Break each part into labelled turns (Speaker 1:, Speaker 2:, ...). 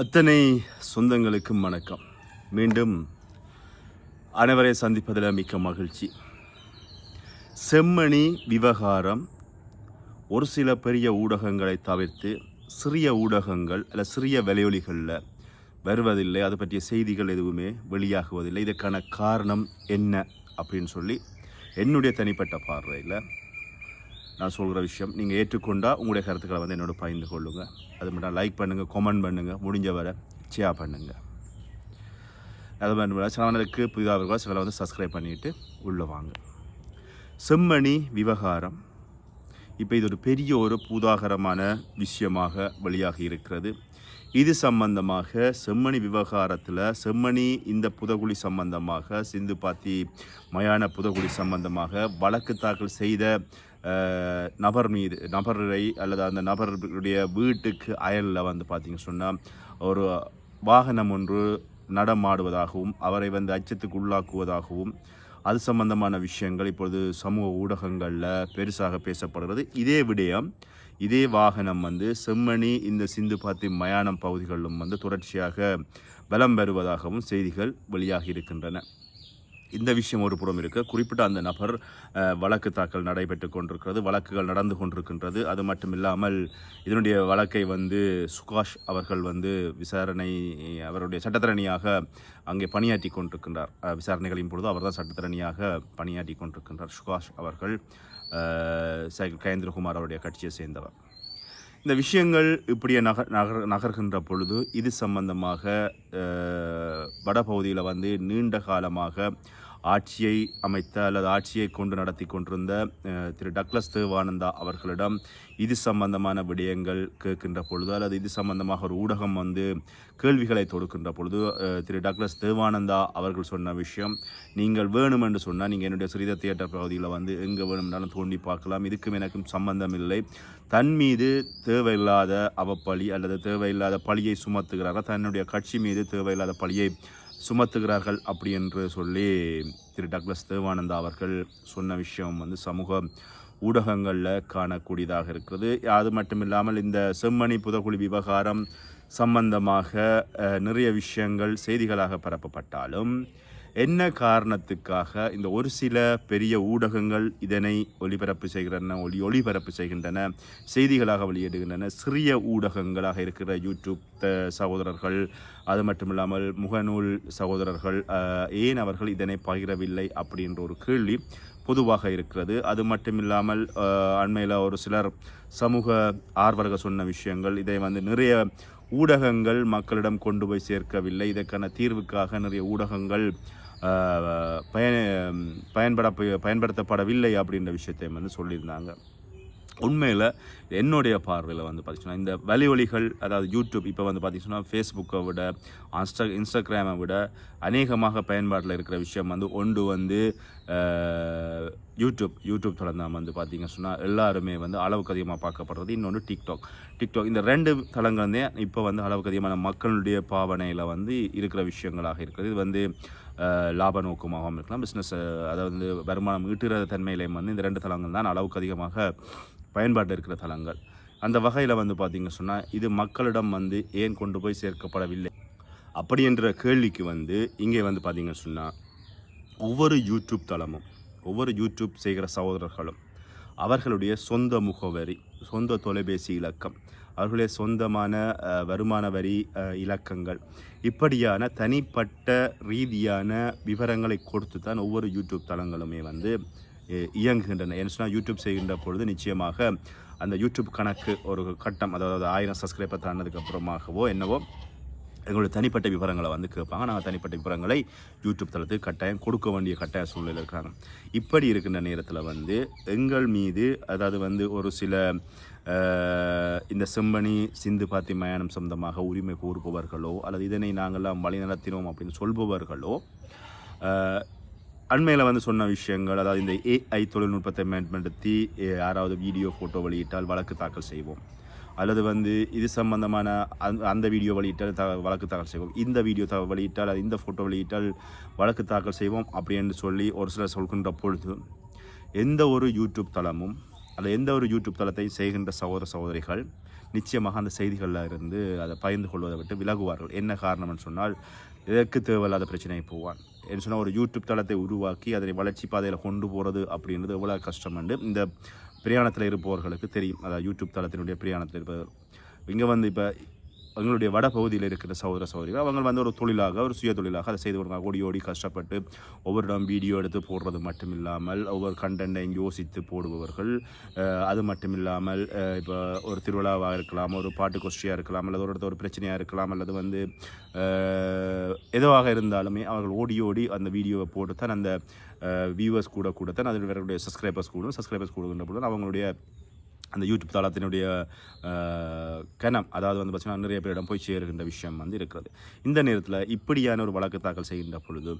Speaker 1: அத்தனை சொந்தங்களுக்கும் வணக்கம். மீண்டும் அனைவரை சந்திப்பதில் மிக்க மகிழ்ச்சி. செம்மணி விவகாரம் ஒரு சில பெரிய ஊடகங்களை தவிர்த்து சிறிய ஊடகங்கள் அல்ல சிறிய வலையொலிகளில் வருவதில்லை. அது பற்றிய செய்திகள் எதுவுமே வெளியாகுவதில்லை. இதற்கான காரணம் என்ன அப்படின்னு சொல்லி என்னுடைய தனிப்பட்ட பார்வையில் நான் சொல்கிற விஷயம். நீங்கள் ஏற்றுக்கொண்டால் உங்களுடைய கருத்துக்களை வந்து என்னோட பகிர்ந்து கொள்ளுங்கள் அது மட்டும் லைக் பண்ணுங்கள் கமெண்ட் பண்ணுங்கள் முடிஞ்ச வரை ஷேர் பண்ணுங்கள் அது மட்டும் சேனலுக்கு புதிதாக இருக்கா சிலரை வந்து சப்ஸ்கிரைப் பண்ணிவிட்டு உள்ளே வாங்க. செம்மணி விவகாரம். இப்போ இது ஒரு பெரிய ஒரு பூதாகரமான விஷயமாக வெளியாகி இருக்கிறது. இது சம்பந்தமாக செம்மணி விவகாரத்தில் செம்மணி இந்த புதகுழி சம்பந்தமாக சிந்து பாத்தி மயான புதகுழி சம்பந்தமாக வழக்கு தாக்கல் செய்த நபர் மீது நபரை அல்லது அந்த நபருடைய வீட்டுக்கு அயலில் வந்து பார்த்திங்க சொன்னால் ஒரு வாகனம் ஒன்று நடமாடுவதாகவும் அவரை வந்து அச்சத்துக்கு உள்ளாக்குவதாகவும் அது சம்பந்தமான விஷயங்கள் இப்பொழுது சமூக ஊடகங்களில் பெருசாக பேசப்படுகிறது. இதே விடயம் இதே வாகனம் வந்து செம்மணி இந்த சிந்து பாத்தி மயானம் பகுதிகளிலும் வந்து தொடர்ச்சியாக பலம் பெறுவதாகவும் செய்திகள் வெளியாகி இருக்கின்றன. இந்த விஷயம் ஒரு புறம் இருக்க. குறிப்பிட்ட அந்த நபர் வழக்கு தாக்கல் நடைபெற்று கொண்டிருக்கிறது வழக்குகள் நடந்து கொண்டிருக்கின்றது. அது மட்டும் இல்லாமல் இதனுடைய வழக்கை வந்து சுகாஷ் அவர்கள் வந்து விசாரணை அவருடைய சட்டத்திறனியாக அங்கே பணியாற்றி கொண்டிருக்கின்றார். விசாரணைகளின் பொழுது அவர்தான் சட்டத்திறனியாக பணியாற்றி கொண்டிருக்கின்றார் சுகாஷ் அவர்கள். அஹ், சை- கயேந்திரகுமார் அவருடைய கட்சியை சேர்ந்தவர். இந்த விஷயங்கள் இப்படியே நகர் நகர் நகர்கின்ற பொழுது இது சம்பந்தமாக வடபகுதியில் வந்து நீண்ட காலமாக ஆட்சியை அமைத்த அல்லது ஆட்சியை கொண்டு நடத்தி கொண்டிருந்த திரு டக்ளஸ் தேவானந்தா அவர்களிடம் இது சம்பந்தமான விடயங்கள் கேட்கின்ற பொழுது அல்லது இது சம்பந்தமாக ஒரு ஊடகம் வந்து கேள்விகளை தொடுக்கின்ற பொழுது திரு டக்ளஸ் தேவானந்தா அவர்கள் சொன்ன விஷயம் நீங்கள் வேணும் என்று சொன்னால் நீங்கள் என்னுடைய சிறித தியேட்டர் பகுதியில் வந்து எங்கே வேணும்னாலும் தோண்டி பார்க்கலாம். இதுக்கும் எனக்கும் சம்பந்தம் இல்லை தன் மீது தேவையில்லாத அவப்பழி அல்லது தேவையில்லாத பழியை சுமத்துகிறார்கள். தன்னுடைய கட்சி மீது தேவையில்லாத பழியை சுமத்துகிறார்கள் அப்படி என்று சொல்லி திரு டக்ளஸ் தேவானந்தா அவர்கள் சொன்ன விஷயம் வந்து சமூக ஊடகங்களில் காணக்கூடியதாக இருக்கிறது. அது மட்டும் இல்லாமல் இந்த செம்மணி புதகுழி விவகாரம் சம்பந்தமாக நிறைய விஷயங்கள் செய்திகளாக பரப்பப்பட்டாலும் என்ன காரணத்துக்காக இந்த ஒரு சில பெரிய ஊடகங்கள் இதனை ஒளிபரப்பு செய்கின்றன ஒளி ஒளிபரப்பு செய்கின்றன செய்திகளாக வெளியிடுகின்றன சிறிய ஊடகங்களாக இருக்கிற யூடியூப் சகோதரர்கள் அது மட்டும் இல்லாமல் முகநூல் சகோதரர்கள் ஏன் அவர்கள் இதனை பகிரவில்லை அப்படின்ற ஒரு கேள்வி பொதுவாக இருக்கிறது. அது மட்டும் இல்லாமல் அண்மையில் ஒரு சிலர் சமூக ஆர்வலர்கள் சொன்ன விஷயங்கள் இதை வந்து நிறைய ஊடகங்கள் மக்களிடம் கொண்டு போய் சேர்க்கவில்லை. இதற்கான தீர்வுக்காக நிறைய ஊடகங்கள் பயன் பயன்பட பயன்படுத்தப்படவில்லை அப்படின்ற விஷயத்தையும் வந்து சொல்லியிருந்தாங்க. உண்மையில் என்னுடைய பார்வையில் வந்து பார்த்தீங்கன்னா இந்த வலிவலிகள் அதாவது யூடியூப் இப்போ வந்து பார்த்திங்கன்னா ஃபேஸ்புக்கை விட இன்ஸ்டா இன்ஸ்டாகிராமை விட அநேகமாக பயன்பாட்டில் இருக்கிற விஷயம் வந்து ஒன்று வந்து யூடியூப். யூடியூப் தளம் வந்து பார்த்தீங்க சொன்னால் எல்லாருமே வந்து அளவுக்கு அதிகமாக பார்க்கப்படுறது. இன்னொன்று டிக்டாக் டிக்டாக் இந்த ரெண்டு தளங்கள் இப்போ வந்து அளவுக்கு அதிகமான மக்களுடைய பாவனையில் வந்து இருக்கிற விஷயங்களாக இருக்குது இது வந்து லாப நோக்கமாகவும் இருக்கலாம். பிஸ்னஸ் அதாவது வந்து வருமானம் ஈட்டுற தன்மையிலையும் வந்து இந்த ரெண்டு தளங்கள் தான் அளவுக்கு அதிகமாக பயன்பாட்டில் இருக்கிற தளங்கள். அந்த வகையில் வந்து பார்த்திங்க சொன்னால் இது மக்களிடம் வந்து ஏன் கொண்டு போய் சேர்க்கப்படவில்லை? அப்படி என்ற கேள்விக்கு வந்து இங்கே வந்து பார்த்திங்க சொன்னால் ஒவ்வொரு யூடியூப் தளமும் ஒவ்வொரு யூடியூப் செய்கிற சகோதரர்களும் அவர்களுடைய சொந்த முகவரி சொந்த தொலைபேசி இலக்கம் அவர்களுடைய சொந்தமான வருமான வரி இலக்கங்கள். இப்படியான தனிப்பட்ட ரீதியான விவரங்களை கொடுத்து தான் ஒவ்வொரு யூடியூப் தளங்களுமே வந்து இயங்குகின்றன. ஏன்னு சொன்னால் யூடியூப் செய்கின்ற பொழுது நிச்சயமாக அந்த யூடியூப் கணக்கு ஒரு கட்டம் அதாவது ஆயிரம் சப்ஸ்கிரைபர் தாண்டதுக்கு அப்புறமாகவோ என்னவோ எங்களுடைய தனிப்பட்ட விவரங்களை வந்து கேட்பாங்க. நாங்கள் தனிப்பட்ட விவரங்களை யூடியூப் தளத்துக்கு கட்டாயம் கொடுக்க வேண்டிய கட்டாய சூழ்நிலை இருக்கிறாங்க இப்படி இருக்கின்ற நேரத்தில் வந்து எங்கள் மீது அதாவது வந்து ஒரு சில இந்த செம்பனி சிந்து பாத்தி மயானம் சொந்தமாக உரிமை கூறுபவர்களோ அல்லது இதனை நாங்கள்லாம் வழிநடத்தினோம் அப்படின்னு சொல்பவர்களோ அண்மையில் வந்து சொன்ன விஷயங்கள் அதாவது இந்த ஏஐ தொழில்நுட்பத்தை மேம்படுத்தி யாராவது வீடியோ ஃபோட்டோ வெளியிட்டால் வழக்கு தாக்கல் செய்வோம். அல்லது வந்து இது சம்பந்தமான அந்த அந்த வீடியோ வெளியிட்டால் த வழக்கு தாக்கல் செய்வோம். இந்த வீடியோ த வெளியிட்டால் அது இந்த ஃபோட்டோ வெளியிட்டால் வழக்கு தாக்கல் செய்வோம் அப்படின்னு சொல்லி ஒரு சிலர் சொல்கின்ற பொழுது எந்த ஒரு யூடியூப் தளமும் அல்ல எந்த ஒரு யூடியூப் தளத்தை செய்கின்ற சகோதர சகோதரிகள் நிச்சயமாக அந்த செய்திகளில் இருந்து அதை பகிர்ந்து கொள்வதை விட்டு விலகுவார்கள். என்ன காரணம்னு சொன்னால் இதற்கு தேவையில்லாத பிரச்சனையை போவான். என்று சொன்னால் ஒரு யூடியூப் தளத்தை உருவாக்கி அதனை வளர்ச்சி பாதையில் கொண்டு போகிறது அப்படின்றது எவ்வளோ கஷ்டம் என்று இந்த பிரயாணத்தில் இருப்பவர்களுக்கு தெரியும். அதாவது யூடியூப் தளத்தினுடைய பிரயாணத்தில் இருப்பவர் இங்கே வந்து இப்போ எங்களுடைய வட பகுதியில் இருக்கிற சகோதர சகோதரிகள் அவங்க வந்து ஒரு தொழிலாக ஒரு சுய தொழிலாக அதை செய்து கொடுங்க ஓடி ஓடி கஷ்டப்பட்டு ஒவ்வொரு இடம் வீடியோ எடுத்து போடுறது மட்டும் இல்லாமல் ஒவ்வொரு கண்டென்ட்டையும் யோசித்து போடுபவர்கள். அது மட்டும் இல்லாமல் இப்போ ஒரு திருவிழாவாக இருக்கலாம் ஒரு பாட்டு கோஷ்டியாக இருக்கலாம் அல்லது ஒரு இடத்த ஒரு பிரச்சனையாக இருக்கலாம் அல்லது வந்து எதுவாக இருந்தாலுமே அவர்கள் ஓடி ஓடி அந்த வீடியோவை போட்டு தான் அந்த வியூவர்ஸ் கூட கூட தான் அதில் வரக்கூடிய சப்ஸ்கிரைபர்ஸ் கூடும். சப்ஸ்கிரைபர்ஸ் கூடுகின்ற பொழுது அவங்களுடைய அந்த யூடியூப் தளத்தினுடைய கனம் கணம் அதாவது வந்து பார்த்தீங்கன்னா நிறைய பேரிடம் போய் சேருகின்ற விஷயம் வந்து இருக்கிறது. இந்த நேரத்தில் இப்படியான ஒரு வழக்கு தாக்கல் செய்கின்ற பொழுது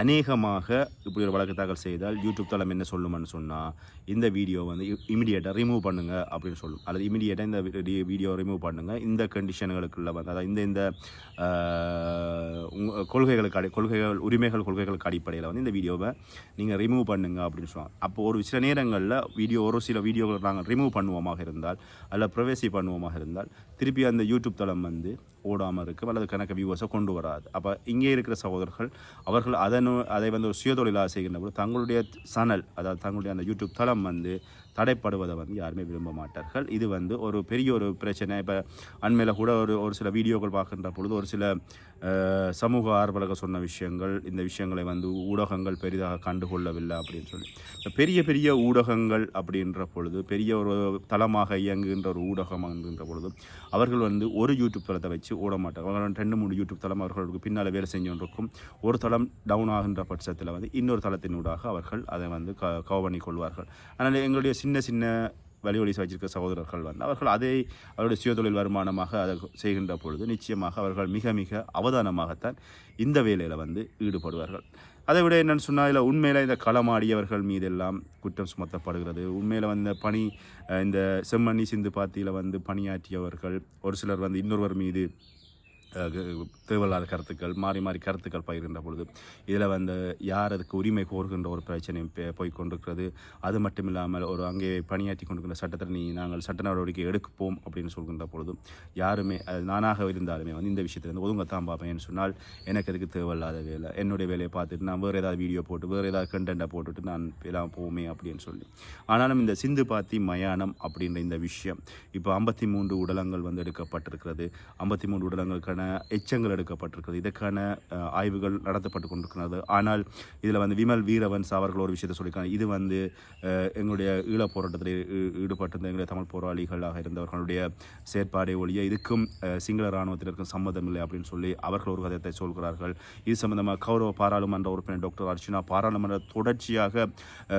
Speaker 1: அநேகமாக இப்படி ஒரு வழக்கு தாக்கல் செய்தால் யூடியூப் தளம் என்ன சொல்லுமென்னு சொன்னால் இந்த வீடியோ வந்து இமிடியேட்டாக ரிமூவ் பண்ணுங்கள் அப்படின்னு சொல்லும். அல்லது இமிடியேட்டாக இந்த வீடியோ ரிமூவ் பண்ணுங்கள் இந்த கண்டிஷன்களுக்குள்ள வந்து அதாவது இந்த இந்த கொள்கைகளுக்கு அடி கொள்கைகள் உரிமைகள் கொள்கைகளுக்கு அடிப்படையில் வந்து இந்த வீடியோவை நீங்கள் ரிமூவ் பண்ணுங்க அப்படின்னு சொல்லுவாங்க அப்போ ஒரு சில நேரங்களில் வீடியோ ஒரு சில வீடியோக்கள் நாங்கள் ரிமூவ் பண்ணுவோம் பண்ணுவோமாக இருந்தால் அல்ல ப்ரவேசி பண்ணுவோமாக இருந்தால் திருப்பி அந்த யூடியூப் தளம் வந்து ஓடாமல் இருக்கும் அல்லது கணக்கு வியூவர்ஸை கொண்டு வராது. அப்போ இங்கே இருக்கிற சகோதரர்கள் அவர்கள் அதனு அதை வந்து ஒரு சுயதொழிலாக செய்கின்ற போது தங்களுடைய சனல் அதாவது தங்களுடைய அந்த யூடியூப் தளம் வந்து தடைப்படுவதை வந்து யாருமே விரும்ப மாட்டார்கள். இது வந்து ஒரு பெரிய ஒரு பிரச்சனை. இப்போ அண்மையில் கூட ஒரு ஒரு சில வீடியோக்கள் பார்க்கின்ற பொழுது ஒரு சில சமூக ஆர்வலர்கள் சொன்ன விஷயங்கள் இந்த விஷயங்களை வந்து ஊடகங்கள் பெரிதாக கண்டுகொள்ளவில்லை அப்படின்னு சொல்லி. இந்த பெரிய பெரிய ஊடகங்கள் அப்படின்ற பொழுது பெரிய ஒரு தளமாக இயங்குகின்ற ஒரு ஊடகம் என்கின்ற பொழுது அவர்கள் வந்து ஒரு யூடியூப் தளத்தை வச்சு ஓட மாட்டாங்க அவர்கள் ரெண்டு மூணு யூடியூப் தளம் அவர்களுக்கு பின்னால் வேலை செஞ்சோன்றிருக்கும் ஒரு தளம் டவுன் ஆகின்ற பட்சத்தில் வந்து இன்னொரு தளத்தினூடாக அவர்கள் அதை வந்து க கவர் கொள்வார்கள் ஆனால் எங்களுடைய சின்ன சின்ன வழிவழி வச்சிருக்க சகோதரர்கள் வந்து அவர்கள் அதை அவருடைய சுயதொழில் வருமானமாக அதை செய்கின்ற பொழுது நிச்சயமாக அவர்கள் மிக மிக அவதானமாகத்தான் இந்த வேலையில் வந்து ஈடுபடுவார்கள். அதை விட என்னென்னு சொன்னால் இதில் உண்மையில் இந்த களமாடியவர்கள் மீதெல்லாம் குற்றம் சுமத்தப்படுகிறது. உண்மையில் வந்து பணி இந்த செம்மணி சிந்து பாத்தியில் வந்து பணியாற்றியவர்கள் ஒரு சிலர் வந்து இன்னொருவர் மீது தேவையில்லாத கருத்துக்கள் மாறி மாறி கருத்துக்கள் பகிர்கின்ற பொழுது இதில் வந்து யார் அதுக்கு உரிமை கோருகின்ற ஒரு பிரச்சனை போய் கொண்டிருக்கிறது. அது மட்டும் இல்லாமல் ஒரு அங்கே பணியாற்றி கொண்டிருக்கிற சட்டத்தை நீ நாங்கள் சட்ட நடவடிக்கை எடுப்போம் அப்படின்னு சொல்கின்ற பொழுது யாருமே அது நானாக இருந்தாலுமே வந்து இந்த விஷயத்துலேருந்து ஒதுங்கத்தான் பார்ப்பேன் சொன்னால் எனக்கு அதுக்கு தேவையில்லாத வேலை? என்னுடைய வேலையை பார்த்துட்டு நான் வேறு ஏதாவது வீடியோ போட்டு வேறு ஏதாவது கண்டென்ட்டை போட்டுட்டு நான் எல்லாம் போவோமே அப்படின்னு சொல்லி. ஆனாலும் இந்த சிந்து பாத்தி மயானம் அப்படின்ற இந்த விஷயம் இப்போ ஐம்பத்தி மூன்று உடலங்கள் வந்து எடுக்கப்பட்டிருக்கிறது. ஐம்பத்தி மூன்று உடலங்களுக்கான எச்சங்கள் எடுக்கப்பட்டிருக்கிறது. இதற்கான ஆய்வுகள் நடத்தப்பட்டு கொண்டிருக்கிறது. ஆனால் இதில் வந்து விமல் வீரவன்ஸ் அவர்கள் ஒரு விஷயத்தை சொல்லியிருக்காங்க. இது வந்து எங்களுடைய ஈழப் போராட்டத்தில் ஈ- ஈடுபட்டிருந்த எங்களுடைய தமிழ் போராளிகளாக இருந்தவர்களுடைய செயற்பாடை ஒழிய இதுக்கும் சிங்கள இராணுவத்தினருக்கும் சம்மதம் இல்லை அப்படின்னு சொல்லி அவர்கள் ஒரு கதையத்தை சொல்கிறார்கள். இது சம்பந்தமாக கௌரவ பாராளுமன்ற உறுப்பினர் டாக்டர் அர்ச்சனா பாராளுமன்ற தொடர்ச்சியாக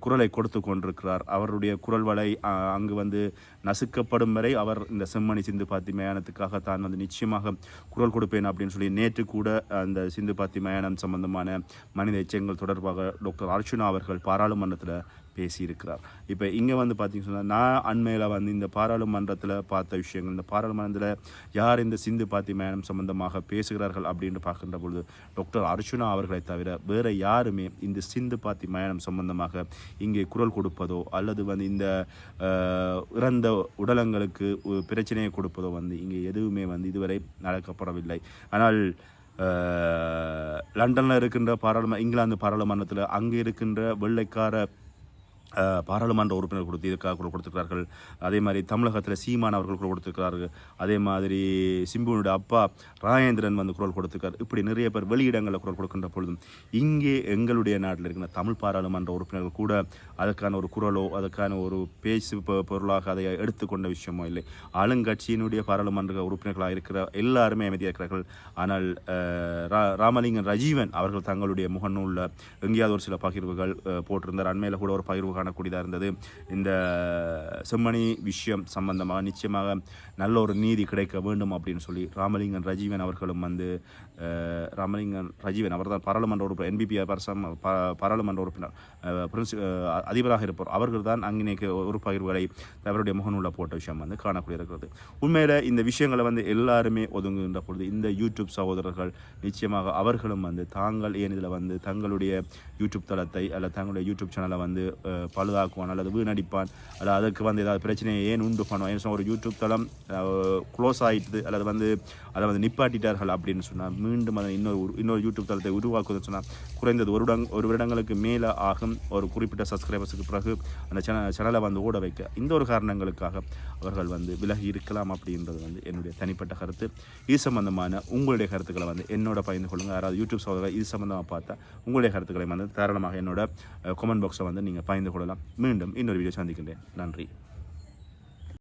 Speaker 1: குரலை கொடுத்து கொண்டிருக்கிறார். அவருடைய குரல் வலை அங்கு வந்து நசுக்கப்படும் வரை அவர் இந்த செம்மணி சிந்து பாத்தி மயானத்துக்காக தான் வந்து நிச்சயமாக குரல் கொடுப்பேன் அப்படின்னு சொல்லி நேற்று கூட அந்த சிந்து பாத்தி மயானம் சம்பந்தமான மனித எச்சங்கள் தொடர்பாக டாக்டர் அர்ச்சுனா அவர்கள் பாராளுமன்றத்தில் பேசியிருக்கிறார். இப்போ இங்கே வந்து பார்த்திங்க சொன்னால் நான் அண்மையில் வந்து இந்த பாராளுமன்றத்தில் பார்த்த விஷயங்கள் இந்த பாராளுமன்றத்தில் யார் இந்த சிந்து பாத்தி மயானம் சம்பந்தமாக பேசுகிறார்கள் அப்படின்னு பார்க்கின்ற பொழுது டாக்டர் அர்ச்சுனா அவர்களை தவிர வேறு யாருமே இந்த சிந்து பாத்தி மயானம் சம்பந்தமாக இங்கே குரல் கொடுப்பதோ அல்லது வந்து இந்த இறந்த உடலங்களுக்கு பிரச்சனையை கொடுப்பதோ வந்து இங்கே எதுவுமே வந்து இதுவரை நடக்கப்படவில்லை. ஆனால் லண்டனில் இருக்கின்ற பாராளும இங்கிலாந்து பாராளுமன்றத்தில் அங்கே இருக்கின்ற வெள்ளைக்கார பாராளுமன்ற உறுப்பினர் கொடுத்து இதுக்காக குரல் கொடுத்துருக்கிறார்கள். அதே மாதிரி தமிழகத்தில் சீமான் அவர்கள் குரல் கொடுத்துருக்கிறார்கள் அதே மாதிரி சிம்புவனுடைய அப்பா ராஜேந்திரன் வந்து குரல் கொடுத்துருக்கார். இப்படி நிறைய பேர் வெளியிடங்களில் குரல் கொடுக்கின்ற பொழுதும் இங்கே எங்களுடைய நாட்டில் இருக்கிற தமிழ் பாராளுமன்ற உறுப்பினர்கள் கூட அதற்கான ஒரு குரலோ அதற்கான ஒரு பேச்சு பொருளாக அதை எடுத்துக்கொண்ட விஷயமோ இல்லை. ஆளுங்கட்சியினுடைய பாராளுமன்ற உறுப்பினர்களாக இருக்கிற எல்லாருமே அமைதியாக இருக்கிறார்கள். ஆனால் ரா- ராமலிங்கன் ரஜீவன் அவர்கள் தங்களுடைய முகநூலில் எங்கேயாவது ஒரு சில பகிர்வுகள் போட்டிருந்தார். அண்மையில் கூட ஒரு பகிர்வு காணக்கூடியதாக இருந்தது. இந்த செம்மணி விஷயம் சம்பந்தமாக நிச்சயமாக நல்ல ஒரு நீதி கிடைக்க வேண்டும் அப்படின்னு சொல்லி ராமலிங்கன் ரஜீவன் அவர்களும் வந்து ராமலிங்கன் ரஜீவன் அவர் தான் பாராளுமன்ற உறுப்பினர் என்பிபி பரசம் பாராளுமன்ற உறுப்பினர் பிரின்சி அதிபராக இருப்பார் அவர்கள் தான் அங்கினைக்கு ஒரு பகிர்வுகளை அவருடைய முகநூலில் போட்ட விஷயம் வந்து காணக்கூடிய இருக்கிறது உண்மையில் இந்த விஷயங்களை வந்து எல்லாருமே ஒதுங்குகின்ற பொழுது இந்த யூடியூப் சகோதரர்கள் நிச்சயமாக அவர்களும் வந்து தாங்கள் ஏன் இதில் வந்து தங்களுடைய யூடியூப் தளத்தை அல்ல தங்களுடைய யூடியூப் சேனலை வந்து பழுதாக்குவான் அல்லது வீணடிப்பான். அல்லது அதுக்கு வந்து ஏதாவது பிரச்சனையை ஏன் உண்டு பண்ணுவான்? ஒரு யூடியூப் தளம் க்ளோஸ் ஆகிட்டுது அல்லது வந்து அதை வந்து நிப்பாட்டிட்டார்கள் அப்படின்னு சொன்னால் மீண்டும் அதை இன்னொரு இன்னொரு யூடியூப் தளத்தை உருவாக்குவதுன்னு சொன்னால் குறைந்தது ஒரு வருடம் ஒரு வருடங்களுக்கு மேலே ஆகும் ஒரு குறிப்பிட்ட சப்ஸ்கிரைபர்ஸுக்கு பிறகு அந்த சேனல் சேனலை வந்து ஓட வைக்க. இந்த ஒரு காரணங்களுக்காக அவர்கள் வந்து விலகி இருக்கலாம் அப்படின்றது வந்து என்னுடைய தனிப்பட்ட கருத்து. இது சம்பந்தமான உங்களுடைய கருத்துக்களை வந்து என்னோட பகிர்ந்து கொள்ளுங்கள் யாராவது யூடியூப் சகோதரர் இது சம்பந்தமாக பார்த்தா உங்களுடைய கருத்துக்களை வந்து தாராளமாக என்னோட கமெண்ட் பாக்ஸில் வந்து நீங்கள் பகிர்ந்து கொள்ளலாம். மீண்டும் இன்னொரு வீடியோ சந்திக்கின்றேன். நன்றி.